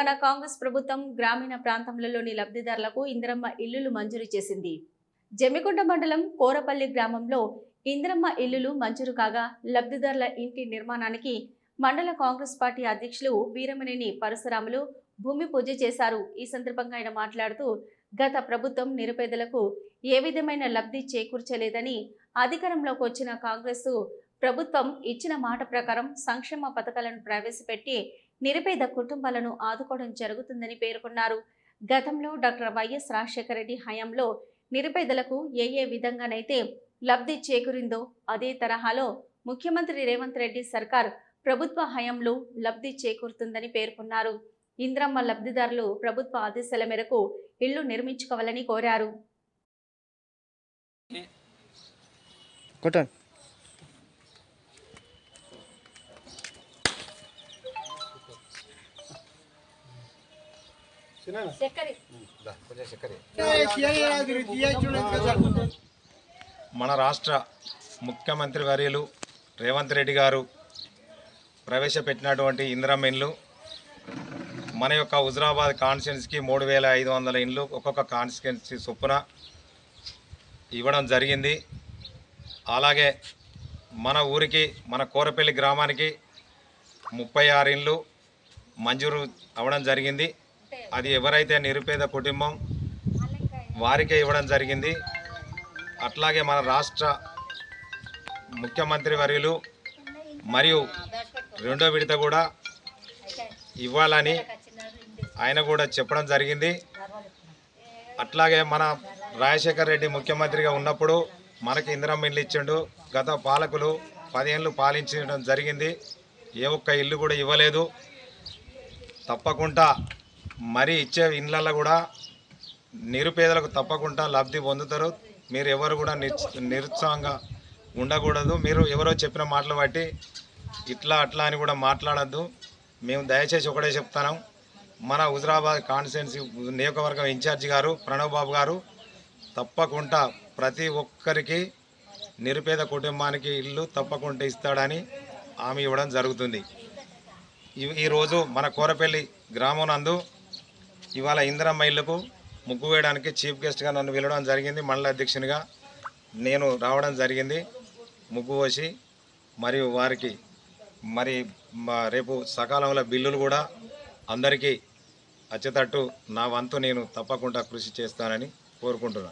తెలంగాణ కాంగ్రెస్ ప్రభుత్వం గ్రామీణ ప్రాంతంలోని లబ్ధిదారులకు ఇందిరమ్మ ఇల్లులు మంజూరు చేసింది. జమికొండ మండలం కోరపల్లి గ్రామంలో ఇందిరమ్మ ఇల్లులు మంజూరు కాగా లబ్ధిదారుల ఇంటి నిర్మాణానికి మండల కాంగ్రెస్ పార్టీ అధ్యక్షులు వీరమనేని పరశురాములు భూమి పూజ చేశారు. ఈ సందర్భంగా ఆయన మాట్లాడుతూ గత ప్రభుత్వం నిరుపేదలకు ఏ విధమైన లబ్ధి చేకూర్చలేదని అధికారంలోకి వచ్చిన కాంగ్రెస్ ప్రభుత్వం ఇచ్చిన మాట ప్రకారం సంక్షేమ పథకాలను ప్రవేశపెట్టి నిరుపేద కుటుంబాలను ఆదుకోవడం జరుగుతుందని పేర్కొన్నారు. గతంలో డాక్టర్ వైఎస్ రాజశేఖర రెడ్డి హయాంలో నిరుపేదలకు ఏ ఏ విధంగానైతే లబ్ధి చేకూరిందో అదే తరహాలో ముఖ్యమంత్రి రేవంత్ రెడ్డి సర్కార్ ప్రభుత్వ హయాంలో లబ్ధి చేకూరుతుందని పేర్కొన్నారు. ఇంద్రమ్మ లబ్ధిదారులు ప్రభుత్వ ఆదేశాల మేరకు ఇళ్ళు నిర్మించుకోవాలని కోరారు. మన రాష్ట్ర ముఖ్యమంత్రి వర్యులు రేవంత్ రెడ్డి గారు ప్రవేశపెట్టినటువంటి ఇందిరమ్మ ఇండ్లు మన యొక్క హుజరాబాద్ కాన్స్టిట్యున్సీకి మూడు వేల ఐదు వందల ఇండ్లు ఒక్కొక్క కాన్స్టిట్యున్సీ చొప్పున ఇవ్వడం జరిగింది. అలాగే మన ఊరికి మన కోరపల్లి గ్రామానికి ముప్పై ఆరు ఇండ్లు మంజూరు అవ్వడం జరిగింది. అది ఎవరైతే నిరుపేద కుటుంబం వారికే ఇవ్వడం జరిగింది. అట్లాగే మన రాష్ట్ర ముఖ్యమంత్రి వర్యులు మరియు రెండో విడత కూడా ఇవ్వాలని ఆయన కూడా చెప్పడం జరిగింది. అట్లాగే మన రాజశేఖర్ రెడ్డి ముఖ్యమంత్రిగా ఉన్నప్పుడు మనకి ఇందిరమ్మ ఇల్లు ఇచ్చిండు. గత పాలకులు పదేళ్ళు పాలించడం జరిగింది. ఏ ఒక్క ఇల్లు కూడా ఇవ్వలేదు. తప్పకుండా మరి ఇచ్చే ఇండ్లలో కూడా నిరుపేదలకు తప్పకుండా లబ్ధి పొందుతారు. మీరు ఎవరు కూడా నిరుత్సాహంగా ఉండకూడదు. మీరు ఎవరో చెప్పిన మాటలు బట్టి ఇట్లా అట్లా అని కూడా మాట్లాడద్దు. మేము దయచేసి ఒకటే చెప్తాను మన హుజరాబాద్ కాన్స్టిట్యున్సీ నియోజకవర్గం ఇన్ఛార్జి గారు ప్రణవ్ బాబు గారు తప్పకుండా ప్రతి ఒక్కరికి నిరుపేద కుటుంబానికి ఇల్లు తప్పకుండా ఇస్తాడని హామీ ఇవ్వడం జరుగుతుంది. ఈరోజు మన కోరపల్లి గ్రామం నందు ఇవాళ ఇందిరమ్మ ఇళ్ళకు ముగ్గు వేయడానికి చీఫ్ గెస్ట్గా నన్ను వెళ్ళడం జరిగింది. మండల అధ్యక్షునిగా నేను రావడం జరిగింది. ముగ్గు పోసి మరియు వారికి మరి మా- రేపు సకాలంలో బిల్లులు కూడా అందరికీ వచ్చేటట్టు నా వంతు నేను తప్పకుండా కృషి చేస్తానని కోరుకుంటున్నాను